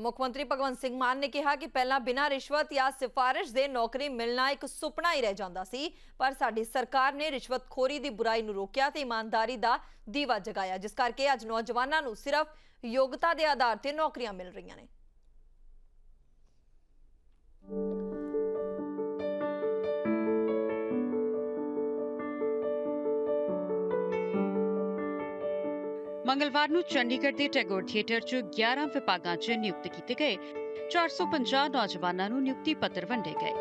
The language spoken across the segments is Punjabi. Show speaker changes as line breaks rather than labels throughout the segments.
ਮੁੱਖ ਮੰਤਰੀ ਭਗਵੰਤ ਸਿੰਘ ਮਾਨ ਨੇ ਕਿਹਾ ਕਿ ਪਹਿਲਾਂ ਬਿਨਾਂ ਰਿਸ਼ਵਤ ਜਾਂ ਸਿਫਾਰਿਸ਼ ਦੇ ਨੌਕਰੀ ਮਿਲਣਾ ਇੱਕ ਸੁਪਨਾ ਹੀ ਰਹਿ ਜਾਂਦਾ ਸੀ, ਪਰ ਸਾਡੀ ਸਰਕਾਰ ਨੇ ਰਿਸ਼ਵਤਖੋਰੀ ਦੀ ਬੁਰਾਈ ਨੂੰ ਰੋਕਿਆ ਤੇ ਇਮਾਨਦਾਰੀ ਦਾ ਦੀਵਾ ਜਗਾਇਆ, ਜਿਸ ਕਰਕੇ ਅੱਜ ਨੌਜਵਾਨਾਂ ਨੂੰ ਸਿਰਫ ਯੋਗਤਾ ਦੇ ਆਧਾਰ ਤੇ ਨੌਕਰੀਆਂ ਮਿਲ ਰਹੀਆਂ ਨੇ।
ਮੰਗਲਵਾਰ ਨੂੰ ਚੰਡੀਗੜ੍ਹ ਦੇ ਟੈਗੋਰ ਥੀਏਟਰ 'ਚ 11 ਵਿਭਾਗਾਂ 'ਚ ਨਿਯੁਕਤ ਕੀਤੇ ਗਏ। 450 ਨੌਜਵਾਨਾਂ ਨੂੰ ਨਿਯੁਕਤੀ ਪੱਤਰ ਵੰਡੇ ਗਏ।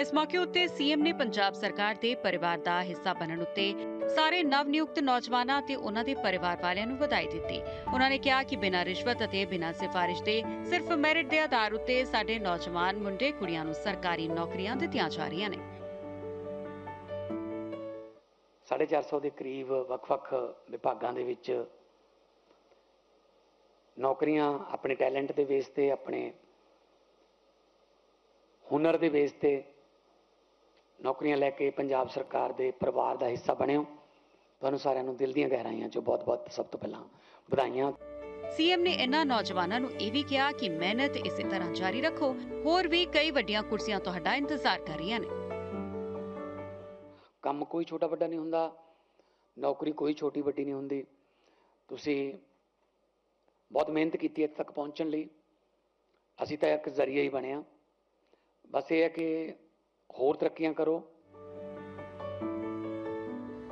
ਇਸ ਮੌਕੇ ਉੱਤੇ ਸੀਐਮ ਨੇ ਪੰਜਾਬ ਸਰਕਾਰ ਦੇ ਪਰਿਵਾਰ ਦਾ ਹਿੱਸਾ ਬਣਨ ਉੱਤੇ ਸਾਰੇ ਨਵ ਨਿਯੁਕਤ ਨੌਜਵਾਨਾਂ ਤੇ ਉਹਨਾਂ ਦੇ ਪਰਿਵਾਰ ਵਾਲਿਆਂ ਨੂੰ ਵਧਾਈ ਦਿੱਤੀ। ਉਹਨਾਂ ਨੇ ਕਿਹਾ ਕਿ ਬਿਨਾਂ ਰਿਸ਼ਵਤ ਅਤੇ ਬਿਨਾਂ ਸਿਫਾਰਿਸ਼ ਦੇ ਸਿਰਫ ਮੈਰਿਟ ਦੇ ਆਧਾਰ ਉੱਤੇ ਸਾਡੇ ਨੌਜਵਾਨ ਮੁੰਡੇ ਕੁੜੀਆਂ ਨੂੰ ਸਰਕਾਰੀ ਨੌਕਰੀਆਂ ਦਿੱਤੀਆਂ ਜਾ ਰਹੀਆਂ ਨੇ।
450 ਦੇ ਕਰੀਬ ਵੱਖ-ਵੱਖ ਵਿਭਾਗਾਂ ਦੇ ਵਿੱਚ ਨੌਕਰੀਆਂ ਆਪਣੇ ਟੈਲੈਂਟ ਦੇ ਬੇਸ ਤੇ, ਆਪਣੇ ਹੁਨਰ ਦੇ ਬੇਸ ਤੇ ਨੌਕਰੀਆਂ ਲੈ ਕੇ ਪੰਜਾਬ ਸਰਕਾਰ ਦੇ ਪਰਿਵਾਰ ਦਾ ਹਿੱਸਾ ਬਣਿਓ। ਤੁਹਾਨੂੰ ਸਾਰਿਆਂ ਨੂੰ ਦਿਲ ਦੀਆਂ ਗਹਿਰਾਈਆਂ 'ਚੋਂ ਬਹੁਤ-ਬਹੁਤ ਸਭ ਤੋਂ ਪਹਿਲਾਂ ਵਧਾਈਆਂ।
ਸੀਐਮ ਨੇ ਇਨ੍ਹਾਂ ਨੌਜਵਾਨਾਂ ਨੂੰ ਇਹ ਵੀ ਕਿਹਾ ਕਿ ਮਿਹਨਤ ਇਸੇ ਤਰ੍ਹਾਂ ਜਾਰੀ ਰੱਖੋ। ਹੋਰ ਵੀ ਕਈ ਵੱਡੀਆਂ ਕੁਰਸੀਆਂ ਤੁਹਾਡਾ ਇੰਤਜ਼ਾਰ ਕਰ ਰਹੀਆਂ ਨੇ।
ਕੰਮ ਕੋਈ ਛੋਟਾ ਵੱਡਾ ਨਹੀਂ ਹੁੰਦਾ, ਨੌਕਰੀ ਕੋਈ ਛੋਟੀ ਵੱਡੀ ਨਹੀਂ ਹੁੰਦੀ। ਤੁਸੀਂ ਬਹੁਤ ਮਿਹਨਤ ਕੀਤੀ ਇੱਥੇ ਤੱਕ ਪਹੁੰਚਣ ਲਈ। ਅਸੀਂ ਤਾਂ ਇੱਕ ਜ਼ਰੀਆ ਹੀ ਬਣਿਆ ਬਸ ਇਹ ਹੈ ਕਿ ਹੋਰ ਤਰੱਕੀਆਂ ਕਰੋ।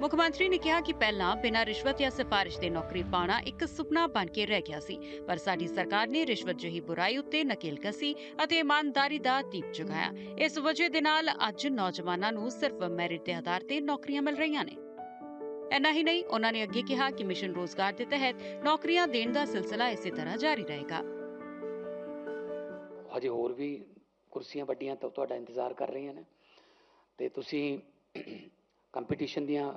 ਮੁੱਖ ਮੰਤਰੀ ਨੇ ਕਿਹਾ ਕਿ ਪਹਿਲਾਂ ਬਿਨਾਂ ਰਿਸ਼ਵਤ ਜਾਂ ਸਿਫਾਰਿਸ਼ ਦੇ ਨੌਕਰੀ ਪਾਉਣਾ ਇੱਕ ਸੁਪਨਾ ਬਣ ਕੇ ਰਹਿ ਗਿਆ ਸੀ, ਪਰ ਸਾਡੀ ਸਰਕਾਰ ਨੇ ਰਿਸ਼ਵਤ ਜਿਹੀ ਬੁਰਾਈ ਉੱਤੇ ਨਕੇਲ ਕਸੀ ਅਤੇ ਇਮਾਨਦਾਰੀ ਦਾ ਦੀਪ ਜਗਾਇਆ। ਇਸ ਵਜ੍ਹਾ ਦੇ ਨਾਲ ਅੱਜ ਨੌਜਵਾਨਾਂ ਨੂੰ ਸਿਰਫ ਮੈਰਿਟ ਦੇ ਆਧਾਰ ਤੇ ਨੌਕਰੀਆਂ ਮਿਲ ਰਹੀਆਂ ਨੇ। ਇੰਨਾ ਹੀ ਨਹੀਂ, ਉਹਨਾਂ ਨੇ ਅੱਗੇ ਕਿਹਾ ਕਿ ਮਿਸ਼ਨ ਰੋਜ਼ਗਾਰ ਦੇ ਤਹਿਤ ਨੌਕਰੀਆਂ ਦੇਣ ਦਾ ਸਿਲਸਿਲਾ ਇਸੇ ਤਰ੍ਹਾਂ ਜਾਰੀ ਰਹੇਗਾ।
ਹਜੇ ਹੋਰ ਵੀ ਕੁਰਸੀਆਂ ਵੱਡੀਆਂ ਤੁਹਾਡਾ ਇੰਤਜ਼ਾਰ ਕਰ ਰਹੀਆਂ ਨੇ। ਤੇ ਤੁਸੀਂ ਕੰਪੀਟੀਸ਼ਨ ਦੀਆਂ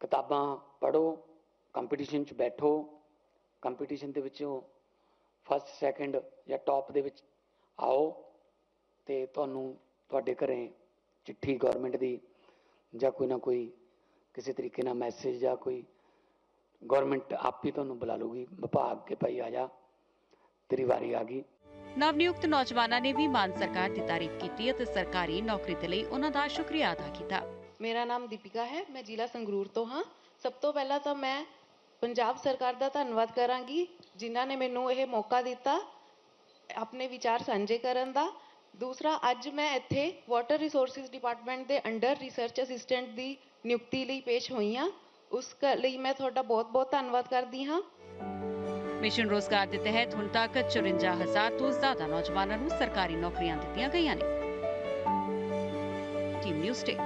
ਕਿਤਾਬਾਂ ਪੜ੍ਹੋ ਕੰਪੀਟੀਸ਼ਨ 'ਚ ਬੈਠੋ ਕੰਪੀਟੀਸ਼ਨ ਦੇ ਵਿੱਚੋਂ ਫਸਟ ਸੈਕੰਡ ਜਾਂ ਟੌਪ ਦੇ ਵਿੱਚ ਆਓ ਤੇ ਤੁਹਾਨੂੰ ਤੁਹਾਡੇ ਘਰੇ ਚਿੱਠੀ ਗਵਰਨਮੈਂਟ ਦੀ ਜਾਂ ਕੋਈ ਨਾ ਕੋਈ ਕਿਸੇ ਤਰੀਕੇ ਨਾਲ ਮੈਸੇਜ ਜਾਂ ਕੋਈ ਗਵਰਨਮੈਂਟ ਆਪ ਹੀ ਤੁਹਾਨੂੰ ਬੁਲਾ ਲੂਗੀ ਵਿਭਾਗ ਕੇ ਭਾਈ ਆ ਜਾ। ਤੇਰੀ ਵਾਰੀ ਆ ਗਈ।
ਨਵਨਿਯੁਕਤ ਨੌਜਵਾਨਾਂ ਨੇ ਵੀ ਮਾਨ ਸਰਕਾਰ ਦੀ ਤਾਰੀਫ ਕੀਤੀ ਅਤੇ ਸਰਕਾਰੀ ਨੌਕਰੀ ਦੇ ਲਈ ਉਹਨਾਂ ਦਾ ਸ਼ੁਕਰੀਆ ਅਦਾ ਕੀਤਾ।
ਮੇਰਾ ਨਾਮ ਦੀਪਿਕਾ ਹੈ, ਮੈਂ ਜ਼ਿਲ੍ਹਾ ਸੰਗਰੂਰ ਤੋਂ ਹਾਂ। ਸਭ ਤੋਂ ਪਹਿਲਾਂ ਤਾਂ ਮੈਂ ਪੰਜਾਬ ਸਰਕਾਰ ਦਾ ਧੰਨਵਾਦ ਕਰਾਂਗੀ, ਜਿਨ੍ਹਾਂ ਨੇ ਮੈਨੂੰ ਇਹ ਮੌਕਾ ਦਿੱਤਾ ਆਪਣੇ ਵਿਚਾਰ ਸਾਂਝੇ ਕਰਨ ਦਾ। ਦੂਸਰਾ, ਅੱਜ ਮੈਂ ਇੱਥੇ ਵਾਟਰ ਰਿਸੋਰਸਿਸ ਡਿਪਾਰਟਮੈਂਟ ਦੇ ਅੰਡਰ ਰਿਸਰਚ ਅਸਿਸਟੈਂਟ ਦੀ ਨਿਯੁਕਤੀ ਲਈ ਪੇਸ਼ ਹੋਈ ਹਾਂ। ਉਸ ਕ- ਲਈ ਮੈਂ ਤੁਹਾਡਾ ਬਹੁਤ-ਬਹੁਤ ਧੰਨਵਾਦ ਕਰਦੀ ਹਾਂ।
ਮਿਸ਼ਨ ਰੋਜ਼ਗਾਰ ਦੇ ਤਹਿਤ ਹੁਣ ਤੱਕ 54000 ਤੋਂ ਜ਼ਿਆਦਾ ਨੌਜਵਾਨਾਂ ਨੂੰ ਸਰਕਾਰੀ ਨੌਕਰੀਆਂ ਦਿੱਤੀਆਂ ਗਈਆਂ ਨੇ। Team news state